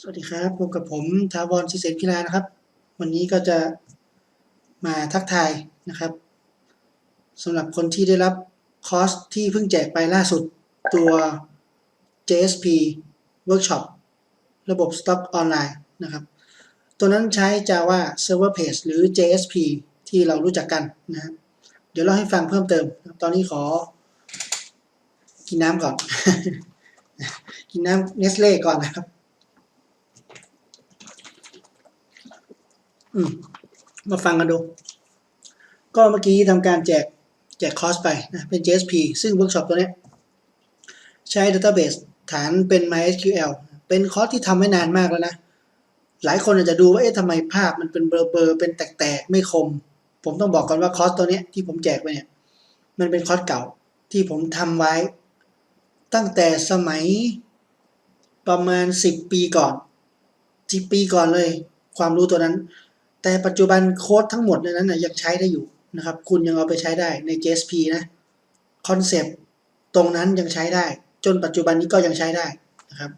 สวัสดีครับพบกับผมทาวรศิเสนกีฬานะครับ วันนี้ก็จะมาทักทายนะครับสำหรับคนที่ได้รับคอร์สที่เพิ่งแจกไปล่าสุดตัว JSP Workshop ระบบ Stock Online นะครับ ตัวนั้นใช้ Java Server Page หรือ JSP ที่เรารู้จักกันนะครับเดี๋ยวเราให้ฟังเพิ่มเติม ตอนนี้ขอ กินน้ำก่อน กินน้ำเนสเล่ก่อนนะครับ มาฟังกันดู ก็เมื่อกี้ทำการแจกแจกคอร์สไปนะ เป็น JSP ซึ่งเวิร์กช็อปตัวนี้ ใช้ Database ฐานเป็น MySQL เป็นคอร์สที่ทำไว้นานมากแล้วนะ หลายคนอาจจะดูว่า เอ๊ะทำไมภาพมันเป็นเบลอๆเป็นแตกๆ ไม่คม ผมต้องบอกก่อนว่าคอร์สตัวนี้ที่ผมแจกไปเนี่ย มันเป็นคอร์สเก่าที่ผมทำไว้ ตั้งแต่สมัยประมาณ 10 ปีก่อน 10 ปีก่อนเลย ความรู้ตัวนั้น แต่ปัจจุบันโค้ดทั้งหมดในนั้นนะยังใช้ได้อยู่นะครับ คุณยังเอาไปใช้ได้ใน JSP นะคอนเซปต์ตรงนั้นยังใช้ได้ จนปัจจุบันนี้ก็ยังใช้ได้นะครับ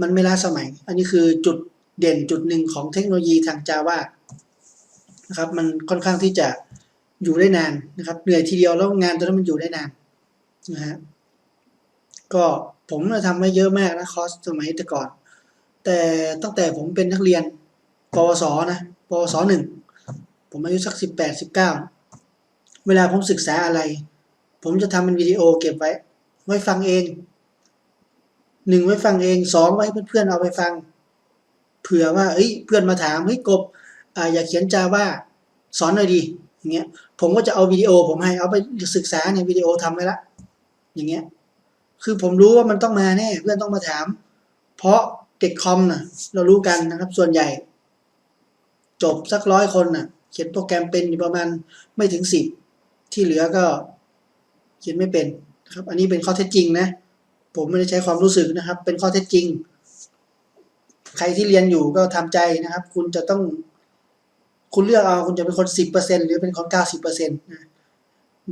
มันไม่ล้าสมัย อันนี้คือจุดเด่นจุดหนึ่งของเทคโนโลยีทาง Java นะครับ มันค่อนข้างที่จะอยู่ได้นานนะครับเหนื่อยทีเดียวแล้วงานตัวนั้นมันอยู่ได้นานนะฮะก็ผมทำไว้เยอะมากนะคอร์สสมัยแต่ก่อน แต่ตั้งแต่ผมเป็นนักเรียนปวสนะ ปวสหนึ่งผมอายุสักสิบแปดสิบเก้าเวลาผมศึกษาอะไร ผมจะทำเป็นวิดีโอเก็บไว้ ไว้ฟังเองหนึ่งไว้ฟังเองสองไว้เพื่อนๆเอาไปฟัง เผื่อว่าเอ้ยเพื่อนมาถามเฮ้ยกบอ่าอยากเขียนจาว่าสอนหน่อยดีอย่างเงี้ยผมก็จะเอาวิดีโอ ผมให้เอาไปศึกษาเนี่ยวิดีโอทำไว้ละ อย่างเงี้ยคือผมรู้ว่ามันต้องมาแน่เพื่อนต้องมาถาม เพราะเด็กคอมน่ะเรารู้กันนะครับ ส่วนใหญ่ จบสักร้อยคนน่ะ เขียนโปรแกรมเป็นอยู่ประมาณไม่ถึงสิบที่เหลือก็เขียนไม่เป็นนะครับ อันนี้เป็นข้อเท็จจริงนะ ผมไม่ได้ใช้ความรู้สึกนะครับ เป็นข้อเท็จจริง ใครที่เรียนอยู่ก็ทำใจนะครับ คุณจะต้อง คุณเลือกเอาคุณจะเป็นคนสิบเปอร์เซ็นหรือเป็นคนเก้าสิบเปอร์เซ็นต์นะ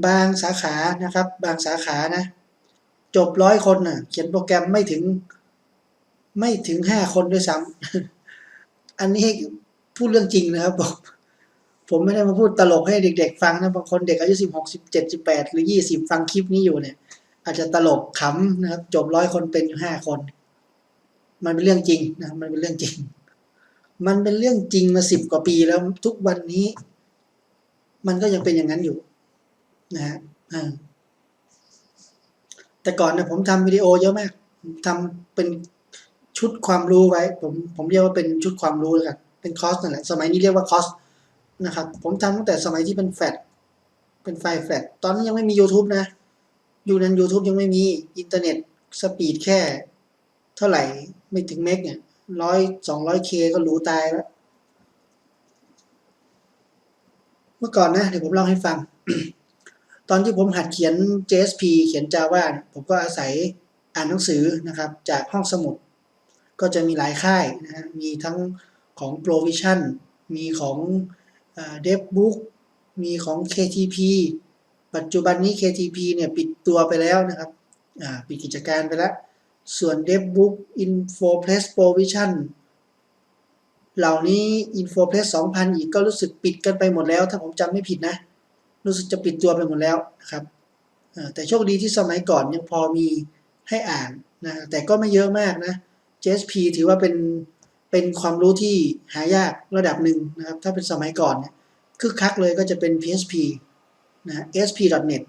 บางสาขานะครับ บางสาขานะ จบร้อยคนน่ะ เขียนโปรแกรมไม่ถึง ไม่ถึงห้าคนด้วยซ้ำอันนี้ พูดเรื่องจริงนะครับผมผมไม่ได้มาพูดตลกให้เด็ก ๆ ฟังนะบางคนเด็กอายุสิบหกสิบเจ็ดสิบแปดหรือยี่สิบฟังคลิปนี้อยู่เนี่ย อาจจะตลกขำนะครับ จบร้อยคนเป็นอยู่ห้าคน มันเป็นเรื่องจริงนะมันเป็นเรื่องจริง มันเป็นเรื่องจริงมาสิบกว่าปีแล้วทุกวันนี้ มันก็ยังเป็นอย่างนั้นอยู่ นะฮะแต่ก่อนเนี่ยผมทำวิดีโอเยอะมากทำเป็นชุดความรู้ไว้ ผมผมเรียกว่าเป็นชุดความรู้แล้วกัน เป็นคอสนั่นแหละสมัยนี้เรียกว่าคอสนะครับผมทำตั้งแต่สมัยที่เป็นแฟลชเป็นไฟล์แฟลชตอนนั้นยังไม่มี YouTube นะ อยู่นั้น YouTube ยังไม่มีอินเทอร์เน็ตสปีดแค่ เท่าไหร่ไม่ถึงเมกเนี่ยร้อยสองร้อยเคก็รู้ตายแล้ว เมื่อก่อนนะ เดี๋ยวผมเล่าให้ฟัง ตอนที่ผมหัดเขียน JSP เขียน Java ผมก็อาศัยอ่านหนังสือนะครับ จากห้องสมุด ก็จะมีหลายค่ายนะฮะมีทั้ง ของ Provision มีของเอ่อ DevBook มีของ KTP ปัจจุบันนี้ KTP เนี่ยปิดตัวไปแล้วนะครับปิดกิจการไปแล้ว ส่วน DevBook InfoPress Provision เหล่านี้ InfoPress 2000 อีกก็รู้สึกปิดกันไปหมดแล้ว ถ้าผมจำไม่ผิดนะ รู้สึกจะปิดตัวไปหมดแล้วนะครับแต่โชคดีที่สมัยก่อนยังพอมีให้อ่านนะแต่ก็ไม่เยอะมากนะ JSP ถือว่าเป็น เป็นความรู้ที่หายากระดับหนึ่งนะครับ ถ้าเป็นสมัยก่อนเนี่ยคึกคักเลยก็จะเป็น PHP นะ ASP.NET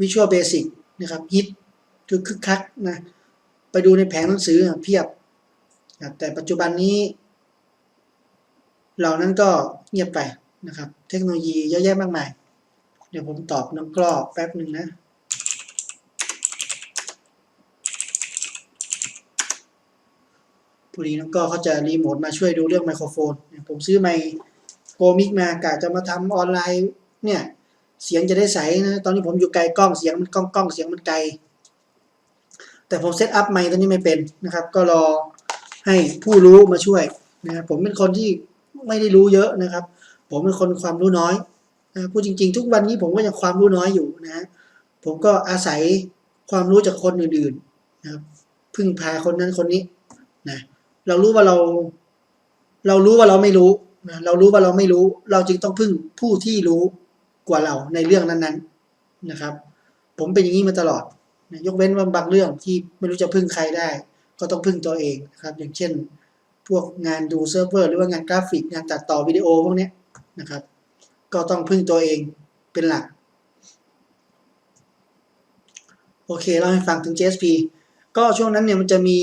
Visual Basic นะครับฮิตคือคึกคักนะไปดูในแผงหนังสือเพียบนะแต่ปัจจุบันนี้ เหล่านั้นก็เงียบไปนะครับ เทคโนโลยีเยอะแยะมากมาย เดี๋ยวผมตอบน้องกรอแป๊บหนึ่งนะ พอดีน้องก็เขาจะรีโมทมาช่วยดูเรื่องไมโครโฟน ผมซื้อไมโกมิกมากะจะมาทำออนไลน์เนี่ยเสียงจะได้ใสนะตอนนี้ผมอยู่ไกลกล้องเสียงมันกล้องกล้องเสียงมันไกล แต่ผมเซตอัพไมค์ตัวนี้ไม่เป็นนะครับ ก็รอให้ผู้รู้มาช่วยนะผมเป็นคนที่ไม่ได้รู้เยอะนะครับ ผมเป็นคนความรู้น้อยนะพูดจริง ๆ ทุกวันนี้ผมก็ยังความรู้น้อยอยู่นะฮะผมก็อาศัยความรู้จากคนอื่นๆนะครับพึ่งพาคนนั้นคนนี้นะ เรารู้ว่าเรา เรารู้ว่าเราไม่รู้นะเรารู้ว่าเราไม่รู้ เราจึงต้องพึ่งผู้ที่รู้กว่าเราในเรื่องนั้น ๆนะครับ ผมเป็นอย่างนี้มาตลอดนะยกเว้นว่าบางเรื่องที่ไม่รู้จะพึ่งใครได้ ก็ต้องพึ่งตัวเองนะครับ อย่างเช่น พวกงานดูเซิร์ฟเวอร์หรือว่างานกราฟิก งานตัดต่อวิดีโอพวกนี้นะครับ ก็ต้องพึ่งตัวเองเป็นหลักโอเคเล่าให้ฟังถึง JSP ก็ช่วงนั้นเนี่ยมันจะมี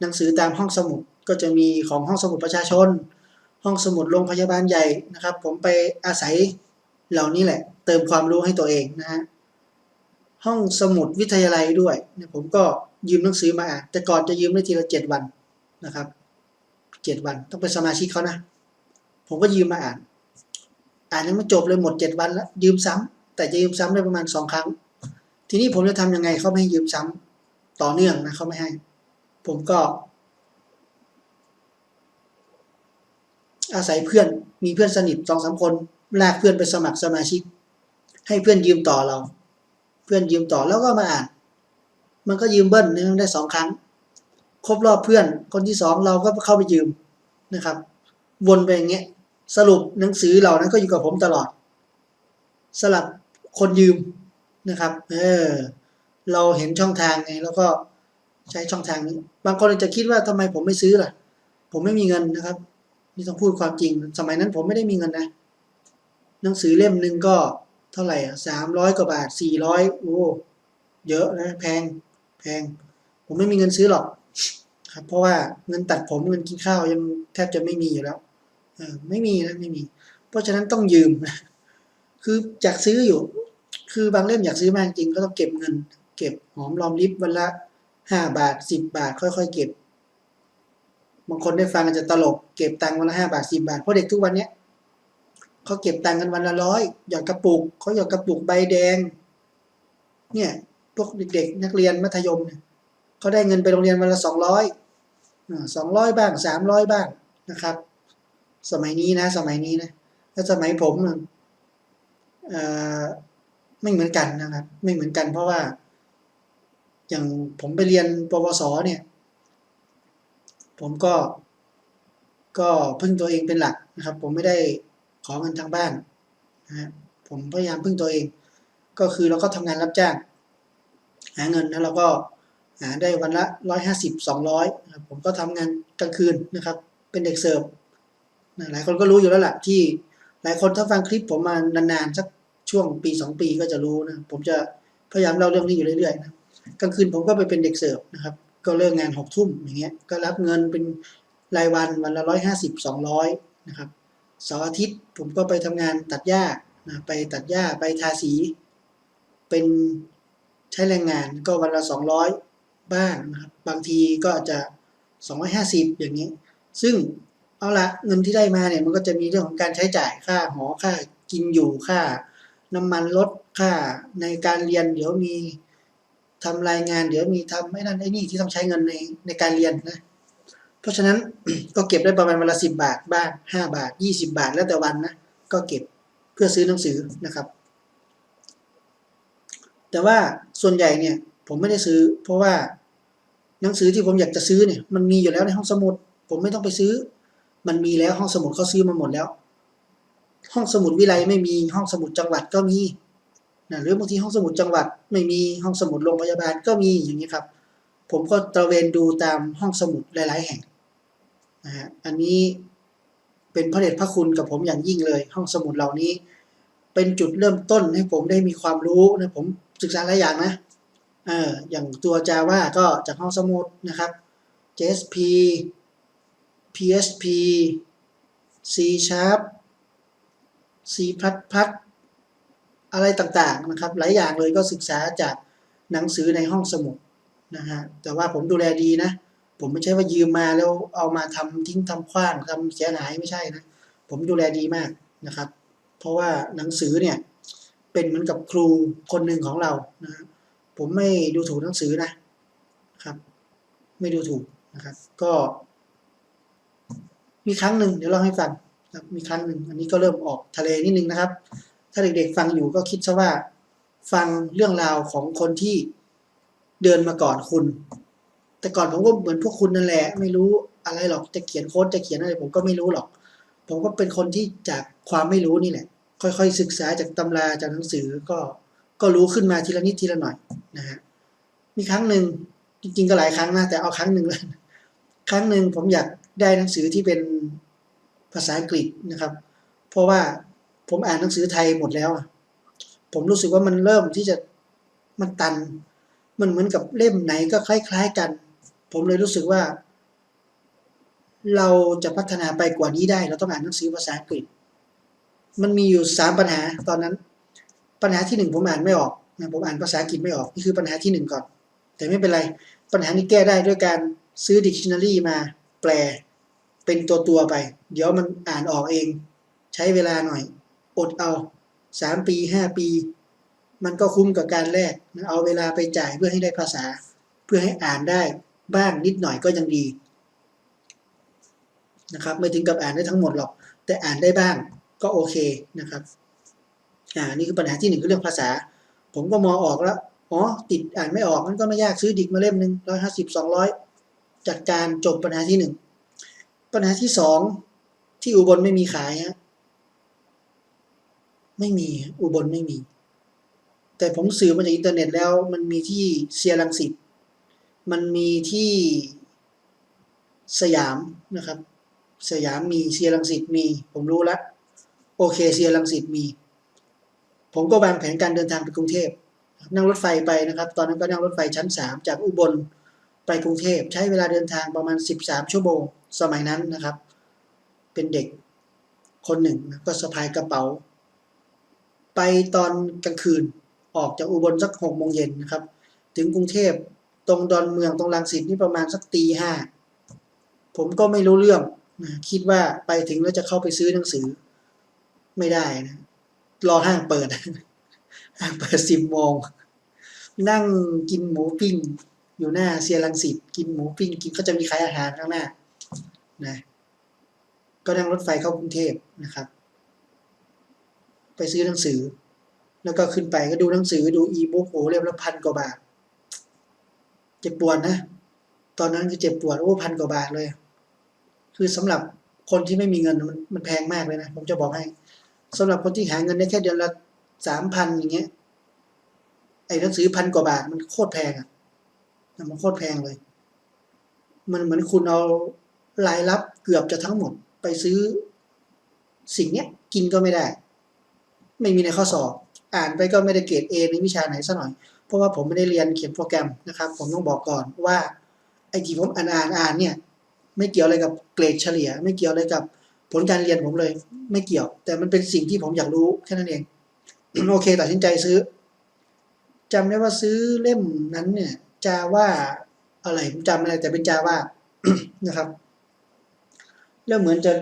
หนังสือตามห้องสมุดก็จะมีของห้องสมุดประชาชน ห้องสมุดโรงพยาบาลใหญ่นะครับ ผมไปอาศัยเหล่านี้แหละ เติมความรู้ให้ตัวเองนะฮะห้องสมุดวิทยาลัยด้วยเนี่ยผมก็ยืมหนังสือมาอ่านแต่ก่อนจะยืมได้ทีละเจ็ดวันนะครับเจ็ดวันต้องเป็นสมาชิกเขานะ ผมก็ยืมมาอ่าน อ่านยังไม่จบเลยหมดเจ็ดวันแล้วยืมซ้ำแต่จะยืมซ้ำได้ประมาณสองครั้ง ทีนี้ผมจะทำยังไงเขาไม่ให้ยืมซ้ำต่อเนื่องนะเขาไม่ให้ ผมก็ อาศัยเพื่อนมีเพื่อนสนิทสองสามคนแลกเพื่อนไปสมัครสมาชิก ให้เพื่อนยืมต่อเรา เพื่อนยืมต่อแล้วก็มาอ่าน มันก็ยืมเบิ้ลนึงได้สองครั้ง ครบรอบเพื่อนคนที่สองเราก็เข้าไปยืมนะครับ วนไปอย่างเงี้ยสรุปหนังสือเหล่านั้นก็อยู่กับผมตลอด สลับคนยืมนะครับ เออ เราเห็นช่องทางไงแล้วก็ ใช้ช่องทางนี้ บางคนอาจจะคิดว่าทำไมผมไม่ซื้อล่ะ ผมไม่มีเงินนะครับ นี่ต้องพูดความจริง สมัยนั้นผมไม่ได้มีเงินนะ หนังสือเล่มหนึ่งก็เท่าไหร่อะสามร้อยกว่าบาทสี่ร้อยโอ้เยอะนะแพงแพง ผมไม่มีเงินซื้อหรอกครับ เพราะว่าเงินตัดผมเงินกินข้าวยังแทบจะไม่มีอยู่แล้วเออไม่มีนะไม่มี เพราะฉะนั้นต้องยืม คืออยากซื้ออยู่ คือบางเล่มอยากซื้อมากจริงก็ต้องเก็บเงิน เก็บหอมรอมริบวันละ ห้าบาทสิบบาท ค่อยๆเก็บบางคนได้ฟังอาจจะตลกเก็บตังค์วันละห้าบาทสิบาทเพราะเด็กทุกวันเนี้ยเขาเก็บตังค์กันวันละร้อยหยอดกระปุกเขาหยอดกระปุกใบแดง เนี่ยพวกเด็กๆนักเรียนมัธยมเนี่ยเขาได้เงินไปโรงเรียนวันละสองร้อยสองร้อยบ้างสามร้อยบ้างนะครับ สมัยนี้นะ สมัยนี้นะแล้วสมัยผมเอ่อไม่เหมือนกันนะครับ ไม่เหมือนกันเพราะว่า อย่างผมไปเรียนปวสเนี่ย ผมก็ ก็พึ่งตัวเองเป็นหลักนะครับ ผมไม่ได้ขอเงินทางบ้านนะผมพยายามพึ่งตัวเอง ก็คือเราก็ทำงานรับจ้าง หาเงินแล้วเราก็หาได้วันละร้อยห้าสิบสองร้อยผมก็ทำงานกลางคืนนะครับ เป็นเด็กเสิร์ฟนะหลายคนก็รู้อยู่แล้วแหละที่หลายคนถ้าฟังคลิปผมมานานๆสักช่วงปีสองปีก็จะรู้นะ ผมจะพยายามเล่าเรื่องนี้อยู่เรื่อยๆนะ กลางคืนผมก็ไปเป็นเด็กเสิร์ฟนะครับ ก็เลิกงานหกทุ่มอย่างเงี้ยก็รับเงินเป็นรายวันวันละร้อยห้าสิบสองร้อยนะครับเสาร์อาทิตย์ผมก็ไปทำงานตัดหญ้านะไปตัดหญ้าไปทาสี เป็นใช้แรงงานก็วันละสองร้อยบ้างนะครับบางทีก็อาจจะสองร้อยห้าสิบอย่างนี้ ซึ่งเอาละเงินที่ได้มาเนี่ยมันก็จะมีเรื่องของการใช้จ่ายค่าหอค่ากินอยู่ค่า น้ำมันรถค่าในการเรียนเดี๋ยวมี ทำรายงานเดี๋ยวมีทำไอ้นั่นไอ้นี่ที่ต้องใช้เงินในในการเรียนนะ เพราะฉะนั้นก็เก็บได้ประมาณวันละสิบบาทบ้างห้าบาทยี่สิบาทแล้วแต่วันนะ ก็เก็บเพื่อซื้อหนังสือนะครับ แต่ว่าส่วนใหญ่เนี่ยผมไม่ได้ซื้อ เพราะว่าหนังสือที่ผมอยากจะซื้อเนี่ยมันมีอยู่แล้วในห้องสมุด ผมไม่ต้องไปซื้อ มันมีแล้วห้องสมุดเขาซื้อมาหมดแล้ว ห้องสมุดวิไลไม่มีห้องสมุดจังหวัดก็มี นะหรือบางทีห้องสมุดจังหวัดไม่มีห้องสมุดโรงพยาบาลก็มีอย่างนี้ครับ ผมก็ตระเวนดูตามห้องสมุดหลาย ๆ แห่งนะฮะอันนี้เป็นพระเดชพระคุณกับผมอย่างยิ่งเลย ห้องสมุดเหล่านี้ เป็นจุดเริ่มต้นให้ผมได้มีความรู้นะผมศึกษาหลายอย่างนะเอออย่างตัว Java ก็จากห้องสมุดนะครับ JSP PHP C Sharp C++ อะไรต่างๆนะครับ หลายอย่างเลยก็ศึกษาจากหนังสือในห้องสมุดนะฮะแต่ว่าผมดูแลดีนะ ผมไม่ใช่ว่ายืมมาแล้วเอามาทำทิ้งทำขว้างทำเสียหายไม่ใช่นะ ผมดูแลดีมากนะครับ เพราะว่าหนังสือเนี่ยเป็นเหมือนกับครูคนหนึ่งของเรานะผมไม่ดูถูกหนังสือนะครับ ไม่ดูถูกนะครับ ก็ มีครั้งหนึ่งเดี๋ยวเล่าให้ฟังครับมีครั้งหนึ่งอันนี้ก็เริ่มออกทะเลนิดนึงนะครับ ถ้าเด็กๆฟังอยู่ก็คิดซะว่า ฟังเรื่องราวของคนที่เดินมาก่อนคุณ แต่ก่อนผมก็เหมือนพวกคุณนั่นแหละ ไม่รู้อะไรหรอกจะเขียนโค้ดจะเขียนอะไร ผมก็ไม่รู้หรอก ผมก็เป็นคนที่จากความไม่รู้นี่แหละ ค่อยๆศึกษาจากตำราจากหนังสือก็ก็รู้ขึ้นมาทีละนิดทีละหน่อยนะฮะมีครั้งหนึ่งจริงๆก็หลายครั้งนะแต่เอาครั้งหนึ่งเลยครั้งหนึ่งผมอยากได้หนังสือที่เป็นภาษาอังกฤษนะครับ เพราะว่า ผมอ่านหนังสือไทยหมดแล้วผมรู้สึกว่ามันเริ่มที่จะมันตัน มันเหมือนกับเล่มไหนก็คล้าย ๆกัน ผมเลยรู้สึกว่า เราจะพัฒนาไปกว่านี้ได้ เราต้องอ่านหนังสือภาษาอังกฤษ มันมีอยู่สามปัญหาตอนนั้น ปัญหาที่หนึ่งผมอ่านไม่ออกนะผมอ่านภาษาอังกฤษไม่ออกนี่คือปัญหาที่หนึ่งก่อน แต่ไม่เป็นไร ปัญหานี้แก้ได้ด้วยการซื้อ dictionary มาแปลเป็นตัวตัวไป เดี๋ยวมันอ่านออกเอง ใช้เวลาหน่อย อดเอาสามปีห้าปี มันก็คุ้มกับการแลกนเอาเวลาไปจ่ายเพื่อให้ได้ภาษา เพื่อให้อ่านได้บ้างนิดหน่อยก็ยังดีนะครับไม่ถึงกับอ่านได้ทั้งหมดหรอก แต่อ่านได้บ้างก็โอเคนะครับอ่านี่คือปัญหาที่หนึ่งคือเรื่องภาษา ผมก็มองออกแล้วอ๋อติดอ่านไม่ออกมันก็ไม่ยากซื้อดิกมาเล่มหนึ่งร้อยห้าสิบสองร้อยจัดการจบปัญหาที่หนึ่งปัญหาที่สองที่อุบลไม่มีขายฮะ ไม่มีอุบลไม่มี แต่ผมสืบมาจากอินเทอร์เน็ตแล้วมันมีที่เซียรังสิตมันมีที่สยามนะครับ สยามมีเซียรังสิตมี ผมรู้ล้วโอเคเซียรังสิตมี ผมก็วางแผนการเดินทางไปกรุงเทพนั่งรถไฟไปนะครับ ตอนนั้นก็นั่งรถไฟชั้นสามจากอุบลไปกรุงเทพใช้เวลาเดินทางประมาณ 13 ชั่วโมงสมัยนั้นนะครับ เป็นเด็กคนหนึ่งก็สะพายกระเป๋า ไปตอนกลางคืนออกจากอุบลสักหกโมงเย็นนะครับ ถึงกรุงเทพตรงดอนเมืองตรงรังสิตนี่ประมาณสักตีห้าผมก็ไม่รู้เรื่องนะคิดว่าไปถึงแล้วจะเข้าไปซื้อหนังสือ ไม่ได้นะรอห้างเปิดห้างเปิดสิบโมงนั่งกินหมูปิ้ง อยู่หน้าเซียรังสิตกินหมูปิ้ง กินก็จะมีขายอาหารข้างหน้านะก็นั่งรถไฟเข้ากรุงเทพนะครับ ไปซื้อหนังสือ แล้วก็ขึ้นไปก็ดูหนังสือดูอีบุ๊กโอ้เล่มละพันกว่าบาท เจ็บปวดนะ ตอนนั้นคือเจ็บปวดโอ้พันกว่าบาทเลย คือสำหรับคนที่ไม่มีเงินมันมันแพงมากเลยนะ ผมจะบอกให้สำหรับคนที่หาเงินได้แค่เดือนละสามพันอย่างเงี้ยไอ้หนังสือพันกว่าบาทมันโคตรแพงอะมันโคตรแพงเลย มันเหมือนคุณเอารายรับเกือบจะทั้งหมดไปซื้อสิ่งเนี้ย กินก็ไม่ได้ ไม่มีในข้อสอบ อ่านไปก็ไม่ได้เกรดเอในวิชาไหนสักหน่อย เพราะว่าผมไม่ได้เรียนเขียนโปรแกรมนะครับ ผมต้องบอกก่อนว่าไอ้ที่ผมอ่านอ่านอ่านเนี่ยไม่เกี่ยวอะไรกับเกรดเฉลี่ย ไม่เกี่ยวอะไรกับผลการเรียนผมเลย ไม่เกี่ยว แต่มันเป็นสิ่งที่ผมอยากรู้แค่นั้นเองโอเคตัดสินใจซื้อจำได้ว่าซื้อเล่มนั้นเนี่ยจาว่าอะไรผมจำไม่ได้แต่เป็นจาว่านะครับ แล้วเหมือนจะ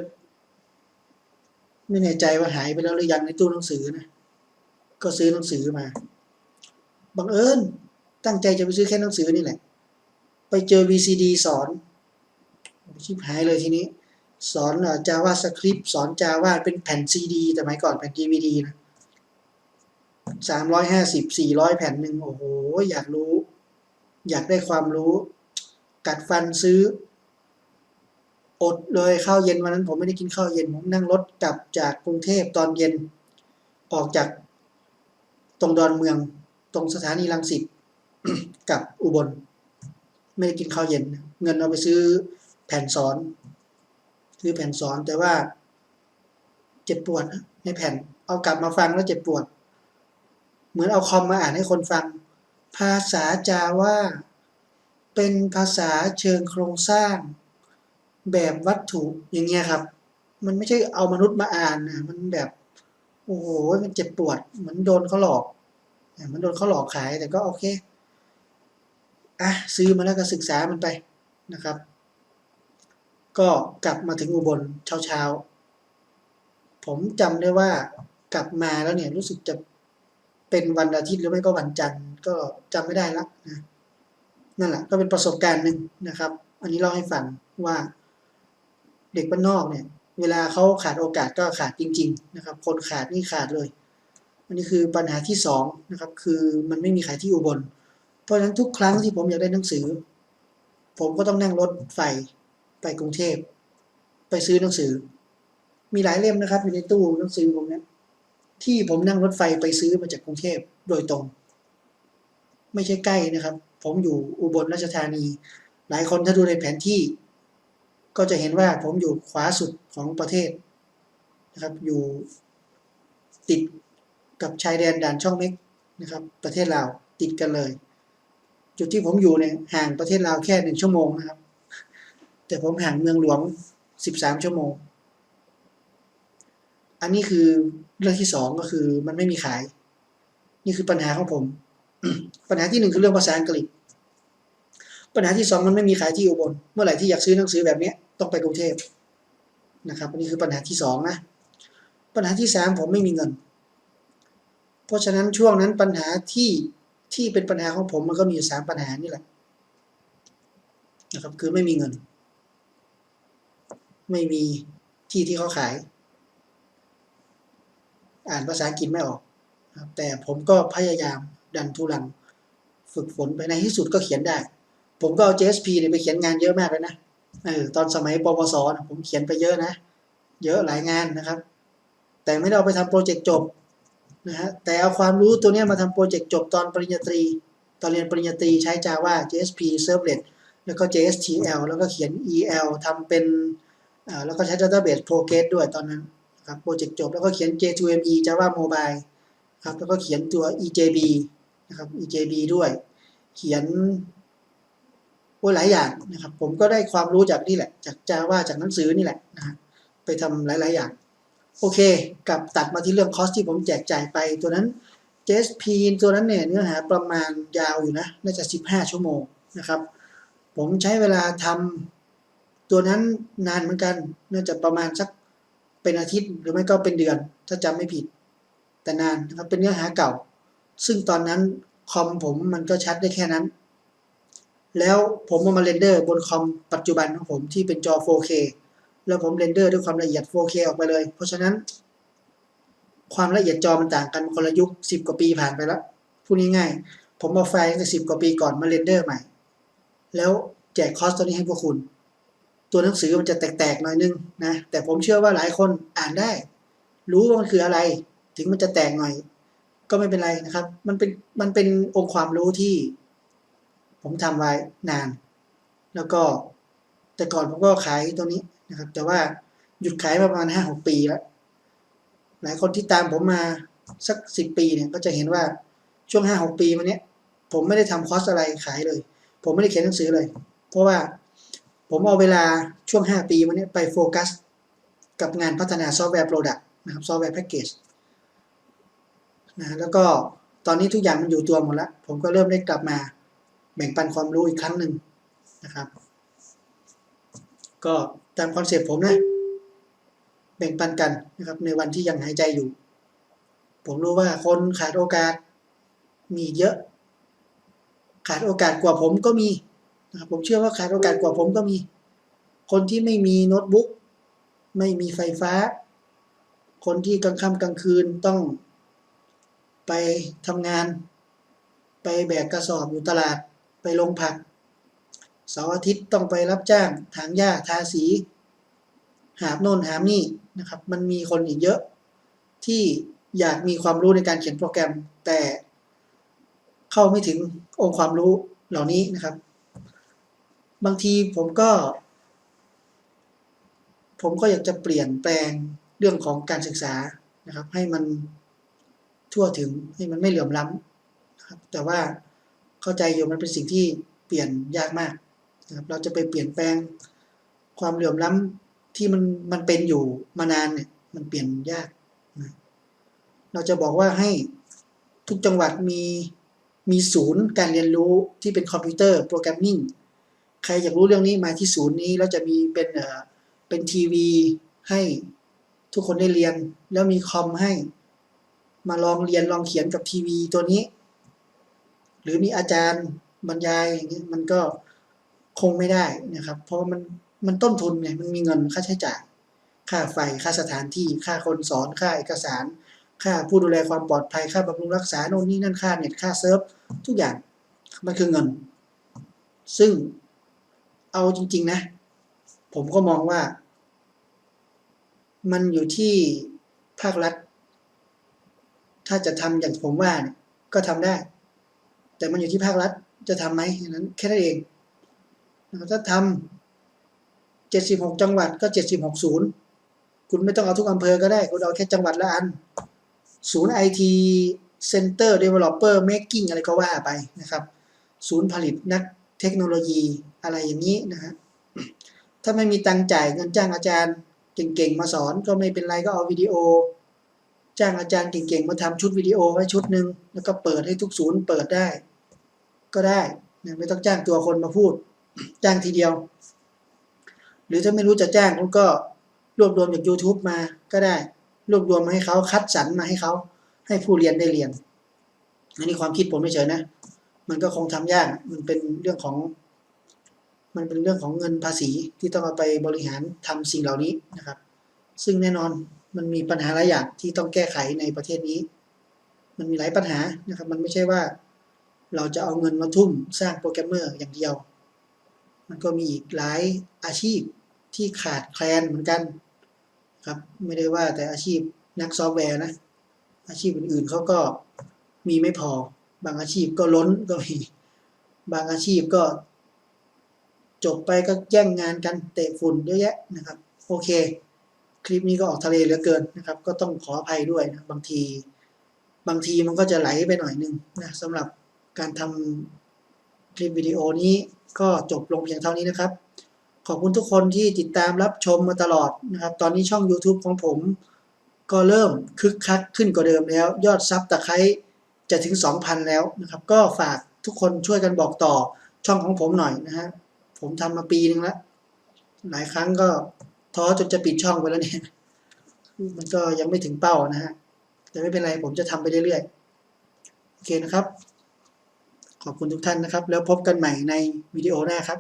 ไม่แน่ใจว่าหายไปแล้วหรือยังในตู้หนังสือนะ ก็ซื้อหนังสือมา บังเอิญตั้งใจจะไปซื้อแค่หนังสือนี่แหละ ไปเจอ VCD สอนชิบหายเลยทีนี้ สอนจาว่าสคริปสอนจาว่าเป็นแผ่นซีดีแต่หมายก่อนแผ่นดีวีดีนะสามร้อยห้าสิบสี่ร้อยแผ่นหนึ่งโอ้โห อยากรู้ อยากได้ความรู้ กัดฟันซื้อ อดเลยข้าวเย็นวันนั้นผมไม่ได้กินข้าวเย็นผมนั่งรถกลับจากกรุงเทพตอนเย็น ออกจากตรงดอนเมือง ตรงสถานีรังสิตกับอุบล ไม่ได้กินข้าวเย็น เงินเอาไปซื้อแผ่นสอน ซื้อแผ่นสอนแต่ว่า เจ็บปวดในแผ่น เอากลับมาฟังแล้วเจ็บปวด เหมือนเอาคอมมาอ่านให้คนฟัง ภาษาจาว่า เป็นภาษาเชิงโครงสร้าง แบบวัตถุอย่างเงี้ยครับ มันไม่ใช่เอามนุษย์มาอ่านนะมันแบบโอ้โหมันเจ็บปวดเหมือนโดนเขาหลอกเหมันโดนเขาหลอกขายแต่ก็โอเคอะซื้อมาแล้วก็ศึกษามันไปนะครับ ก็กลับมาถึงอุบลเช้าเช้าๆผมจำได้ว่ากลับมาแล้วเนี่ยรู้สึกจะเป็นวันอาทิตย์หรือไม่ก็วันจันทร์ก็จำไม่ได้ละนะนั่นแหละก็เป็นประสบการณ์หนึ่งนะครับ อันนี้เล่าให้ฟังว่า เด็กบ้านนอกเนี่ย เวลาเขาขาดโอกาสก็ขาดจริง ๆ นะครับ คนขาดนี่ขาดเลยอันนี้คือปัญหาที่สองนะครับ คือมันไม่มีขายที่อุบล เพราะฉะนั้นทุกครั้งที่ผมอยากได้หนังสือ ผมก็ต้องนั่งรถไฟไปกรุงเทพ ไปซื้อหนังสือ มีหลายเล่มนะครับ อยู่ในตู้หนังสือผมเนี่ยที่ผมนั่งรถไฟไปซื้อมาจากกรุงเทพโดยตรง ไม่ใช่ใกล้นะครับ ผมอยู่อุบลราชธานี หลายคนถ้าดูในแผนที่ ก็จะเห็นว่าผมอยู่ขวาสุดของประเทศนะครับ อยู่ติดกับชายแดนด่านช่องเม็กนะครับ ประเทศลาวติดกันเลย จุดที่ผมอยู่เนี่ยห่างประเทศลาวแค่หนึ่งชั่วโมงนะครับ แต่ผมห่างเมืองหลวงสิบสามชั่วโมง อันนี้คือเรื่องที่สองก็คือมันไม่มีขาย นี่คือปัญหาของผม ปัญหาที่หนึ่งคือเรื่องภาษาอังกฤษ ปัญหาที่สองมันไม่มีขายที่อุบลเมื่อไหร่ที่อยากซื้อหนังสือแบบเนี้ย ต้องไปกรุงเทพนะครับอันนี้คือปัญหาที่สองนะปัญหาที่สามผมไม่มีเงิน เพราะฉะนั้นช่วงนั้นปัญหาที่ที่เป็นปัญหาของผมมันก็มีอยู่สามปัญหานี่แหละนะครับคือไม่มีเงิน ไม่มีที่ที่เขาขาย อ่านภาษาอังกฤษไม่ออกแต่ผมก็พยายามดันทุลัง ฝึกฝนไปในที่สุดก็เขียนได้ ผมก็เอา JSP เนี่ยไปเขียนงานเยอะมากเลยนะ เออตอนสมัยปวสผมเขียนไปเยอะนะ เยอะหลายงานนะครับ แต่ไม่ได้เอาไปทำโปรเจกต์จบนะฮะแต่เอาความรู้ตัวเนี้ยมาทำโปรเจกต์จบตอนปริญญาตรี ตอนเรียนปริญญาตรีใช้ Java JSP Servlet แล้วก็ JSTL แล้วก็เขียน EL ทำเป็นแล้วก็ใช้ Database Progress ด้วยตอนนั้นครับโปรเจกต์จบแล้วก็เขียน J2ME Java Mobile ครับแล้วก็เขียนตัว EJB นะครับ EJB ด้วย เขียน โอ้หลายอย่างนะครับ ผมก็ได้ความรู้จากนี่แหละ จาก Java จากหนังสือนี่แหละนะไปทำหลาย ๆ อย่าง โอเคกลับตัดมาที่เรื่องคอสที่ผมแจกจ่ายไปตัวนั้น JSP ตัวนั้นเนี่ยเนื้อหาประมาณยาวอยู่นะ น่าจะ 15 ชั่วโมงนะครับ ผมใช้เวลาทำตัวนั้นนานเหมือนกัน น่าจะประมาณสักเป็นอาทิตย์หรือไม่ก็เป็นเดือน ถ้าจำไม่ผิด แต่นานนะครับเป็นเนื้อหาเก่า ซึ่งตอนนั้นคอมผมมันก็ชัดได้แค่นั้น แล้วผมเอามาเรนเดอร์บนคอมปัจจุบันของผมที่เป็นจอ 4K แล้วผมเรนเดอร์ด้วยความละเอียด 4K ออกไปเลย เพราะฉะนั้น ความละเอียดจอมันต่างกันคนละยุค 10 กว่าปีผ่านไปแล้วพูดง่ายๆผมเอาไฟล์ตั้งแต่10 กว่าปีก่อนมาเรนเดอร์ใหม่ แล้วแจกคอสตัวนี้ให้พวกคุณ ตัวหนังสือมันจะแตกๆหน่อยนึงนะแต่ผมเชื่อว่าหลายคนอ่านได้ รู้ว่ามันคืออะไร ถึงมันจะแตกหน่อย ก็ไม่เป็นไรนะครับ มันเป็นมันเป็นองค์ความรู้ที่ ผมทำไว้นาน แล้วก็แต่ก่อนผมก็ขายตัวนี้นะครับ แต่ว่าหยุดขายประมาณห้าหกปีแล้ว หลายคนที่ตามผมมาสักสิบปีเนี่ยก็จะเห็นว่าช่วงห้าหกปีมาเนี้ยผมไม่ได้ทำคอร์สอะไรขายเลย ผมไม่ได้เขียนหนังสือเลย เพราะว่าผมเอาเวลาช่วงห้าปีมาเนี้ยไปโฟกัส กับงานพัฒนาซอฟต์แวร์โปรดักต์นะครับซอฟต์แวร์แพ็กเกจนะแล้วก็ตอนนี้ทุกอย่างมันอยู่ตัวหมดแล้ว ผมก็เริ่มได้กลับมา แบ่งปันความรู้อีกครั้งหนึ่งนะครับ ก็ตามคอนเซปต์ผมนะ แบ่งปันกันนะครับ ในวันที่ยังหายใจอยู่ ผมรู้ว่าคนขาดโอกาสมีเยอะ ขาดโอกาสกว่าผมก็มีนะครับผมเชื่อว่าขาดโอกาสกว่าผมก็มี คนที่ไม่มีโน้ตบุ๊กไม่มีไฟฟ้า คนที่กลางค่ำกลางคืนต้องไปทำงาน ไปแบกกระสอบอยู่ตลาด ไปลงผักเสาร์อาทิตย์ต้องไปรับจ้างถางหญ้าทาสี หาบโน่นหามนี่นะครับ มันมีคนอีกเยอะที่อยากมีความรู้ในการเขียนโปรแกรม แต่เข้าไม่ถึงองค์ความรู้เหล่านี้นะครับ บางทีผมก็ ผมก็อยากจะเปลี่ยนแปลงเรื่องของการศึกษานะครับ ให้มันทั่วถึงให้มันไม่เหลื่อมล้ำนะครับแต่ว่า เข้าใจอยู่มันเป็นสิ่งที่เปลี่ยนยากมากนะครับเราจะไปเปลี่ยนแปลงความเหลื่อมล้ำที่มันมันเป็นอยู่มานานเนี่ยมันเปลี่ยนยากนะเราจะบอกว่าให้ทุกจังหวัดมีมีศูนย์การเรียนรู้ที่เป็นคอมพิวเตอร์โปรแกรมมิ่งใครอยากรู้เรื่องนี้มาที่ศูนย์นี้แล้วจะมีเป็นเอ่อเป็นทีวีให้ทุกคนได้เรียน แล้วมีคอมให้ มาลองเรียนลองเขียนกับทีวีตัวนี้ รือมีอาจารย์บรรยายอย่างนี้มันก็คงไม่ได้นะครับ เพราะมันมันต้นทุนไงมันมีเงินค่าใช้จ่าย ค่าไฟค่าสถานที่ค่าคนสอนค่าเอกสาร ค่าผู้ดูแลความปลอดภัยค่าบำรุงรักษาโน่นนี่นั่นค่าเน็ตค่าเซิร์ฟทุกอย่างมันคือเงิน ซึ่งเอาจริง ๆ นะ ผมก็มองว่า มันอยู่ที่ภาครัฐ ถ้าจะทำอย่างผมว่าก็ทำได้ แต่มันอยู่ที่ภาครัฐจะทำไหมอย่างนั้นแค่นั้นเองถ้าทำเจ็ดสิบหกจังหวัดก็เจ็ดสิบหกศูนย์คุณไม่ต้องเอาทุกอำเภอก็ได้ คุณเอาแค่จังหวัดละอัน ศูนย์ไอทีเซ็นเตอร์เดเวลลอปเปอร์เมคกิ้งอะไรก็ว่าไปนะครับ ศูนย์ผลิตนักเทคโนโลยีอะไรอย่างนี้นะฮะถ้าไม่มีตังจ่ายเงินจ้างอาจารย์เก่งๆมาสอนก็ไม่เป็นไรก็เอาวิดีโอ จ้างอาจารย์เก่งๆมาทำชุดวิดีโอไว้ชุดหนึ่งแล้วก็เปิดให้ทุกศูนย์เปิดได้ ก็ได้นะไม่ต้องจ้างตัวคนมาพูด จ้างทีเดียว หรือถ้าไม่รู้จะจ้างคุณก็รวบรวมจาก YouTube มาก็ได้ รวบรวมมาให้เขาคัดสรรมาให้เขาให้ผู้เรียนได้เรียนอันนี้ความคิดผมไม่เฉยนะ มันก็คงทำยากมันเป็นเรื่องของ มันเป็นเรื่องของเงินภาษีที่ต้องเอาไปบริหารทำสิ่งเหล่านี้นะครับ ซึ่งแน่นอนมันมีปัญหาหลายอย่างที่ต้องแก้ไขในประเทศนี้ มันมีหลายปัญหานะครับ มันไม่ใช่ว่า เราจะเอาเงินมาทุ่มสร้างโปรแกรมเมอร์อย่างเดียว มันก็มีอีกหลายอาชีพที่ขาดแคลนเหมือนกันครับไม่ได้ว่าแต่อาชีพนักซอฟต์แวร์นะ อาชีพอื่นๆเขาก็มีไม่พอ บางอาชีพก็ล้นก็มี บางอาชีพก็ จบไปก็แย่งงานกันเตะฝุ่นเยอะแยะนะครับ โอเค คลิปนี้ก็ออกทะเลเหลือเกินนะครับ ก็ต้องขออภัยด้วยนะบางที บางทีมันก็จะไหลไปหน่อยนึงนะสำหรับ การทำคลิปวิดีโอนี้ก็จบลงเพียงเท่านี้นะครับ ขอบคุณทุกคนที่ติดตามรับชมมาตลอดนะครับ ตอนนี้ช่อง YouTube ของผม ก็เริ่มคึกคักขึ้นกว่าเดิมแล้ว ยอดซับตะไคร้จะถึง 2,000 แล้วนะครับ ก็ฝากทุกคนช่วยกันบอกต่อช่องของผมหน่อยนะฮะผมทำมาปีนึงแล้วหลายครั้งก็ท้อจนจะปิดช่องไปแล้วเนี่ย มันก็ยังไม่ถึงเป้านะฮะ แต่ไม่เป็นไรผมจะทำไปเรื่อยๆ โอเคนะครับ ขอบคุณทุกท่านนะครับ แล้วพบกันใหม่ในวิดีโอหน้าครับ